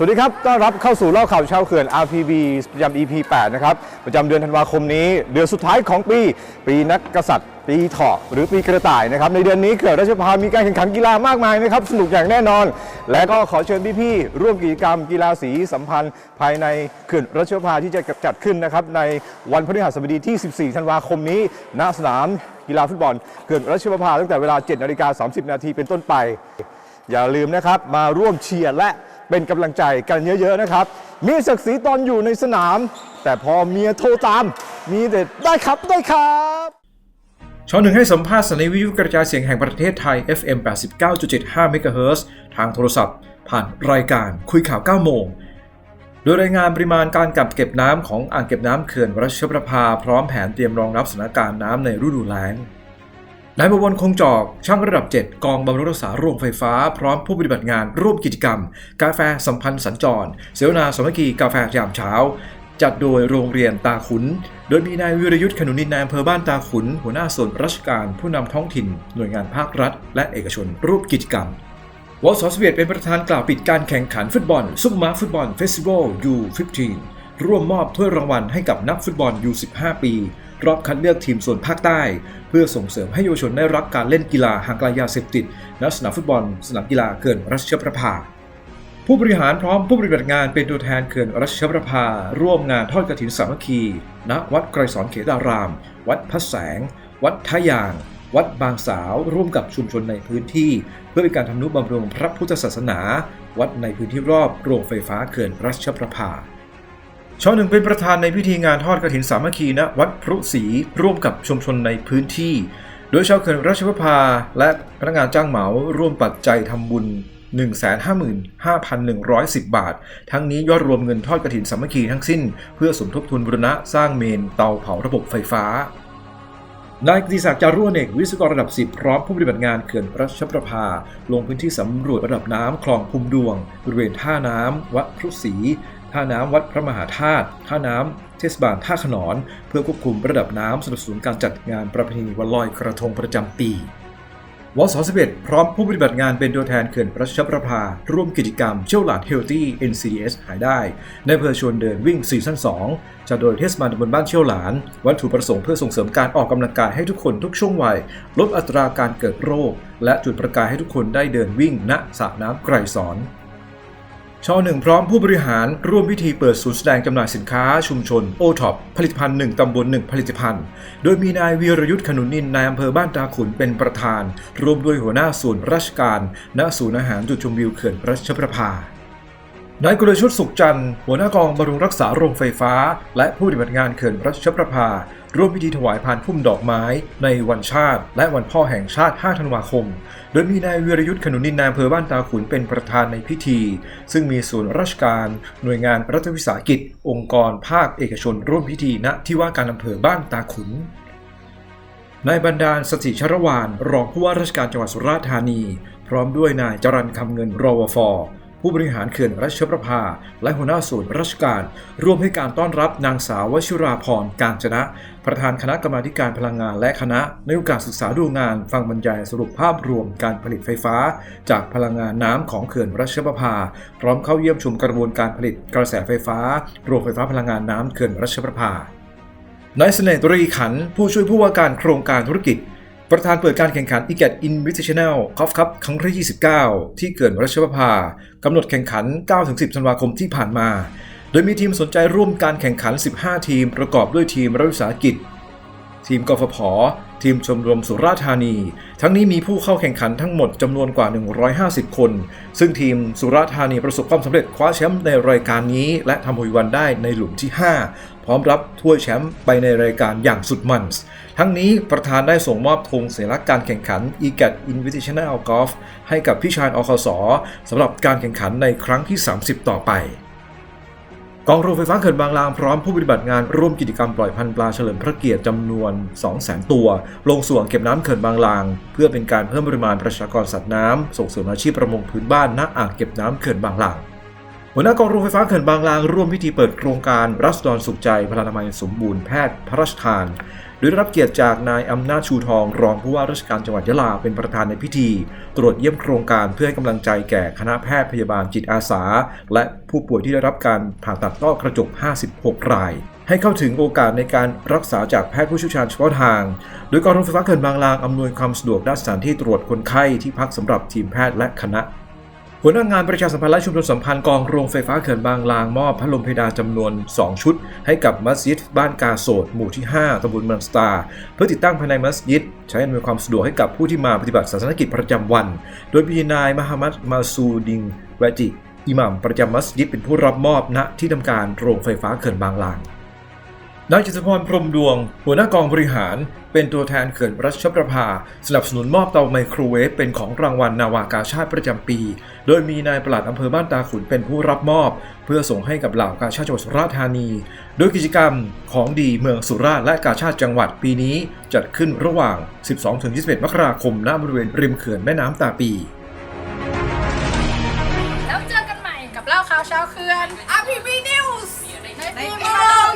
สวัสดีครับ ต้อนรับเข้าสู่เล่าข่าวชาวเขื่อน RPB ประจำ EP 8 นะครับ ประจำเดือนธันวาคมนี้ เดือนสุดท้ายของปี ปีนักกษัตริย์ ปีเถาะหรือปีกระต่ายนะครับ ในเดือนนี้เขื่อนราชประภามีการแข่งขันกีฬามากมายนะครับ สนุกอย่างแน่นอน และก็ขอเชิญพี่ๆร่วมกิจกรรมกีฬาสีสัมพันธ์ ภายในเขื่อนราชประภาที่จะจัดขึ้นนะครับในวันพฤหัสบดีที่ 14 ธันวาคมนี้ ณ สนามกีฬาฟุตบอลเขื่อนราชประภาตั้งแต่เวลา7นาฬิกา30 นาทีเป็นต้นไป อย่าลืมนะครับมาร่วมเชียร์และ เป็นกำลังใจกันเยอะๆนะครับ มีศักดิ์ศรีตอนอยู่ในสนาม แต่พอเมียโทรตาม มีแต่ได้ครับได้ครับช่องหนึ่งให้สัมภาษณ์สถานีวิทยุกระจายเสียงแห่งประเทศไทย FM 89.75 MHz ทางโทรศัพท์ ผ่านรายการคุยข่าว 9 โมง โดยรายงานปริมาณการกักเก็บน้ำของอ่างเก็บน้ำเขื่อนรัชประภา พร้อมแผนเตรียมรองรับสถานการณ์น้ำในฤดูแล้ง นายบวรคงจอกช่างระดับ 7 กองบำรุงรักษาโรงไฟฟ้า พร้อมผู้ปฏิบัติงานร่วมกิจกรรม กาแฟสัมพันธ์สัญจร เสวนาสมัคคีกาแฟยามเช้า จัดโดยโรงเรียนตาขุน โดยมีนายวิรยุทธ์ขนุนินนายอำเภอบ้านตาขุน หัวหน้าส่วนราชการผู้นำท้องถิ่น หน่วยงานภาครัฐ และเอกชนร่วมกิจกรรมวอลสอสเวียตเป็นประธานกล่าวปิดการแข่งขันฟุตบอลซุปเปอร์มาฟุตบอลเฟสติวัล U15 ร่วมมอบถ้วยรางวัลให้กับนักฟุตบอล U15 ปี รอบคัดเลือกทีมโซนภาคใต้ เพื่อส่งเสริมให้เยาวชนได้รักการเล่นกีฬาห่างไกลยาเสพติดณสนามฟุตบอล สนามกีฬาเกินรัชประภา ผู้บริหารพร้อมผู้ปฏิบัติงานเป็นตัวแทนเขื่อนรัชประภา ร่วมงานทอดกฐินสามัคคี ณ วัดไกรสอนเขตาราม วัดพระแสง วัดท่ายาง วัดบางสาว ร่วมกับชุมชนในพื้นที่ เพื่อเป็นการทำนุบำรุงพระพุทธศาสนา วัดในพื้นที่รอบโรงไฟฟ้าเขื่อนรัชประภา ช่อหนึ่งเป็นประธานในพิธีงานทอดกฐินสามัคคีณวัดพรุศรีร่วมกับชุมชนในพื้นที่ โดยชาวเขื่อนราชประภา และพนักงานจ้างเหมาร่วมปัจจัยทำบุญ 155,110 บาท ทั้งนี้ยอดรวมเงินทอดกฐินสามัคคีทั้งสิ้น เพื่อสมทบทุนบรณะสร้างเมนเตาเผาระบบไฟฟ้านายกฤติศักดิ์จารุวเอกวิศวกรระดับ 10 พร้อมผู้ปฏิบัติงานเขื่อนรัชประภา ลงพื้นที่สำรวจระดับน้ำคลองภูมิดวง บริเวณท่าน้ำวัดพรุศรี ท่าน้ำวัดพระมหาธาตุท่าน้ำเทศบาลท่าขนอน เพื่อควบคุมระดับน้ำสนับสนุนการจัดงานประเพณีวันลอยกระทงประจำปีวส11พร้อมผู้ปฏิบัติงานเป็นตัวแทนเขื่อนรัชประภา ร่วมกิจกรรมเชี่ยวหลาดเฮลตี้ NCDS หายได้ ในอำเภอชวนเดินวิ่งซีซั่น2จัดโดยเทศบาลตำบลบ้านเชี่ยวหลาน วัตถุประสงค์เพื่อส่งเสริมการออกกำลังกายให้ทุกคนทุกช่วงวัย ลดอัตราการเกิดโรค และจุดประกายให้ทุกคนได้เดินวิ่งณสระน้ำไกรสอน ชอหนึ่งพร้อมผู้บริหารร่วมพิธีเปิดศูนย์แสดงจำหน่ายสินค้าชุมชนโอท็อปผลิตภัณฑ์หนึ่งตำบลหนึ่งผลิตภัณฑ์ โดยมีนายวีรยุทธ์ขนุนินนายอำเภอบ้านตาขุนเป็นประธาน รวมด้วยหัวหน้าศูนย์ราชการณศูนย์อาหารจุดชมวิวเขื่อนรัชประภา นายกุลชุดสุขจันทร์หัวหน้ากองบำรุงรักษาโรงไฟฟ้า และผู้ปฏิบัติงานเขื่อนรัชประภา ร่วมพิธีถวายพานพุ่มดอกไม้ ในวันชาติ และวันพ่อแห่งชาติ 5 ธันวาคม โดยมีนายวีรยุทธ์ขนุนินนายอำเภอบ้านตาขุนเป็นประธานในพิธี ซึ่งมีส่วนราชการ หน่วยงานรัฐวิสาหกิจ องค์กรภาคเอกชน ร่วมพิธีณที่ว่าการอำเภอบ้านตาขุนนายบรรดาลสติชรวานรองผู้ว่าราชการจังหวัดสุราษฎร์ธานี พร้อมด้วยนายจรันคำเงินรวฟ ผู้บริหารเขื่อนรัชประภา และหัวหน้าส่วนราชการ ร่วมให้การต้อนรับนางสาววชิราพรการจนะ ประธานคณะกรรมาการพลังงานและคณะ ในโอกาสศึกษาดูงาน ฟังบรรยายสรุปภาพรวมการผลิตไฟฟ้า จากพลังงานน้ำของเขื่อนรัชประภา พร้อมเข้าเยี่ยมชมกระบวนการผลิตกระแสไฟฟ้าโรงไฟฟ้าพลังงานน้ำเขื่อนรัชประภานายเสน่ห์ตรีขัน ผู้ช่วยผู้ว่าการโครงการธุรกิจ ประธานเปิดการแข่งขัน i g a t Invitational Golf Cup ครั้งที่29 ที่เกิดรัชประภากำหนดแข่งขัน 9-10 ธันวาคมที่ผ่านมา โดยมีทีมสนใจร่วมการแข่งขัน 15 ทีมประกอบด้วยทีมรัฐวิสาหกิจ ทีมกฟผ ทีมชมรมสุราธานี ทั้งนี้มีผู้เข้าแข่งขันทั้งหมดจำนวนกว่า 150 คน ซึ่งทีมสุราธานีประสบความสำเร็จคว้าแชมป์ในรายการนี้ และทำโฮยวันได้ในหลุมที่ 5 พร้อมรับถ้วยแชมป์ไปในรายการอย่างสุดมันส์ทั้งนี้ประธานได้ส่งมอบธงเสัญลักการแข่งขัน e g a t Invitational Golf ให้กับพี่ชายอคสสำหรับการแข่งขันในครั้งที่ 30 ต่อไป กองโรงไฟฟ้าเขื่อนบางลางพร้อมผู้ปฏิบัติงานร่วมกิจกรรมปล่อยพันธุ์ปลาเฉลิมพระเกียรติจำนวน 200,000 ตัว ลงสู่อ่างเก็บน้ำเขื่อนบางลาง เพื่อเป็นการเพิ่มปริมาณประชากรสัตว์น้ำส่งเสริมอาชีพประมงพื้นบ้านณอ่างเก็บน้ำเขื่อนบางลางหัวหน้ากองโรงไฟฟ้าเขื่อนบางลางร่วมพิธีเปิดโครงการรัศดรสุขใจพลานามัยสมบูรณ์แพทย์พระราชทาน โดยรับเกียรติจากนายอำนาจชูทอง รองผู้ว่าราชการจังหวัดยะลาเป็นประธานในพิธี ตรวจเยี่ยมโครงการเพื่อให้กำลังใจแก่คณะแพทย์พยาบาลจิตอาสา และผู้ป่วยที่ได้รับการผ่าตัดต้อกระจก 56 ราย ให้เข้าถึงโอกาสในการรักษาจากแพทย์ผู้เชี่ยวชาญเฉพาะทาง โดยกองรถไฟฟ้าเขื่อนบางลางอำนวยความสะดวกด้านสถานที่ตรวจคนไข้ที่พักสำหรับทีมแพทย์และคณะ หัวหน้างานประชาสัมพันธ์และชุมชนสัมพันธ์กองโรงไฟฟ้าเขื่อนบางลางมอบพัดลมเพดานจำนวน 2 ชุด ให้กับมัสยิดบ้านกาโสดหมู่ที่ 5ตำบลเมืองสตาร์เพื่อติดตั้งภายในมัสยิด ใช้อำนวยความสะดวกให้กับผู้ที่มาปฏิบัติศาสนกิจประจำวัน โดยมีนายมหามัดมาซูดิงแวจิอิหมัมประจำมัสยิดเป็นผู้รับมอบณที่ทำการโรงไฟฟ้าเขื่อนบางลาง นายจิตรพรพรหมดวง หัวหน้ากองบริหาร เป็นตัวแทนเขื่อนรัชประภา สนับสนุนมอบเตาไมโครเวฟเป็นของรางวัลนาวากาชาติประจำปี โดยมีนายปลัดอำเภอบ้านตาขุนเป็นผู้รับมอบ เพื่อส่งให้กับเหล่ากาชาติจังหวัดสุราษฎร์ธานี โดยกิจกรรมของดีเมืองสุราษฎร์และกาชาติจังหวัดปีนี้ จัดขึ้นระหว่าง 12-21 มกราคมณบริเวณริมเขื่อนแม่น้ำตาปีแล้วเจอกันใหม่กับเล่าข่าวเช้าเคือน RPB News ในปีใหม่